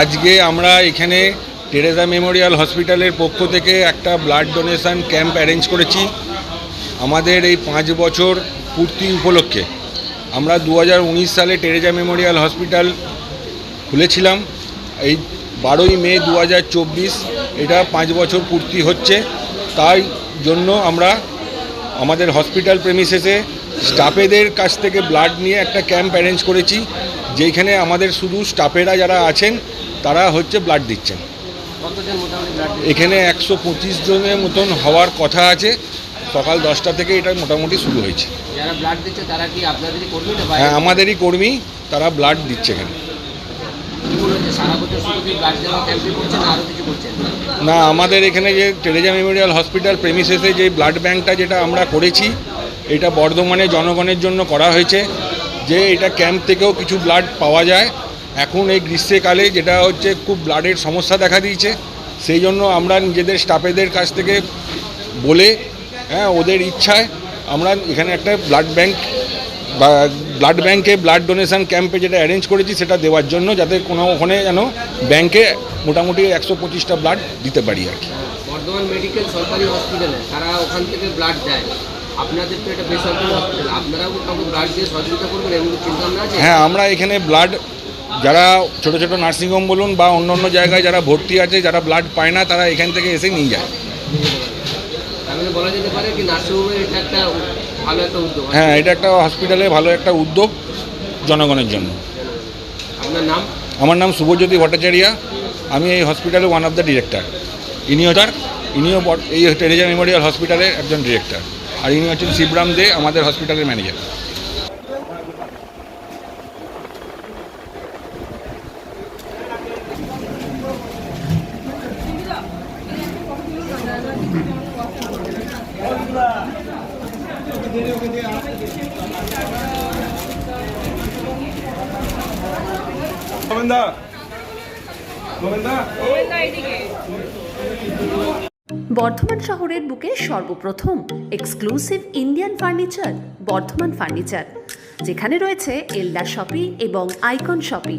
আজকে আমরা এখানে টেরেজা মেমোরিয়াল হসপিটালের পক্ষ থেকে একটা ব্লাড ডোনেশন ক্যাম্প অ্যারেঞ্জ করেছি। আমাদের এই পাঁচ বছর পূর্তি উপলক্ষে। আমরা দু হাজার উনিশ সালে টেরেজা মেমোরিয়াল হসপিটাল খুলেছিলাম। এই বারোই মে দু হাজার চব্বিশ এটা পাঁচ বছর পূর্তি হচ্ছে। তাই জন্য আমরা আমাদের হসপিটাল প্রেমিসেসে স্টাফেদের কাছ থেকে ব্লাড নিয়ে একটা ক্যাম্প অ্যারেঞ্জ করেছি। যেখানে আমাদের শুধু স্টাফেরা যারা আছেন তারা হচ্ছে ব্লাড দিচ্ছেন। এখানে একশো পঁচিশ জনের মতন হওয়ার কথা আছে। সকাল দশটা থেকে এটা মোটামুটি শুরু হয়েছে। হ্যাঁ আমাদেরই কর্মী তারা ব্লাড দিচ্ছে এখানে। না আমাদের এখানে যে টেরেজা মেমোরিয়াল হসপিটাল প্রেমিসেসে যে ব্লাড ব্যাঙ্কটা যেটা আমরা করেছি এটা বর্ধমানে জনগণের জন্য করা হয়েছে। যে এটা ক্যাম্প থেকেও কিছু ব্লাড পাওয়া যায়। এখন এই গ্রীষ্মকালে যেটা হচ্ছে খুব ব্লাডের সমস্যা দেখা দিয়েছে সেই জন্য আমরা নিজেদের স্টাফেদের কাছ থেকে বলে হ্যাঁ ওদের ইচ্ছায় আমরা এখানে একটা ব্লাড ব্যাংক বা ব্লাড ব্যাংকে ব্লাড ডোনেশন ক্যাম্পে যেটা অ্যারেঞ্জ করেছি সেটা দেওয়ার জন্য যাতে কোনো ওখানে যেন ব্যাংকে মোটামুটি একশো পঁচিশটা ব্লাড দিতে পারি আর কি। বর্ধমান মেডিকেল সরকারি হসপিটালে তারা ওখান থেকে ব্লাড দেয়। আপনাদের তো এটা বেসরকারি হসপিটাল আপনারাও কাউকে ব্লাড দিয়ে সহযোগিতা করবেন এমন চিন্তা ভাবনা আছে? হ্যাঁ আমরা এখানে ব্লাড যারা ছোট ছোট নার্সিংহোম বলুন বা অন্য অন্য জায়গায় যারা ভর্তি আছে যারা ব্লাড পায় না তারা এখান থেকে এসে নিয়ে যায়। হ্যাঁ এটা একটা হসপিটালে ভালো একটা উদ্যোগ জনগণের জন্য। আমার নাম শুভজ্যোতি ভট্টাচার্য। আমি এই হসপিটালে ওয়ান অফ দ্য ডিরেক্টর ইনিও তার ইনিও এই টেরেজা মেমোরিয়াল হসপিটালের একজন ডিরেক্টর আর ইনি হচ্ছেন শিবরাম দে আমাদের হসপিটালের ম্যানেজার গোবিন্দা। গোবিন্দা। বর্ধমান শহরের বুকে সর্বপ্রথম exclusive Indian furniture, Bardhaman furniture, যেখানে রয়েছে এলডা শপি এবং আইকন শপি।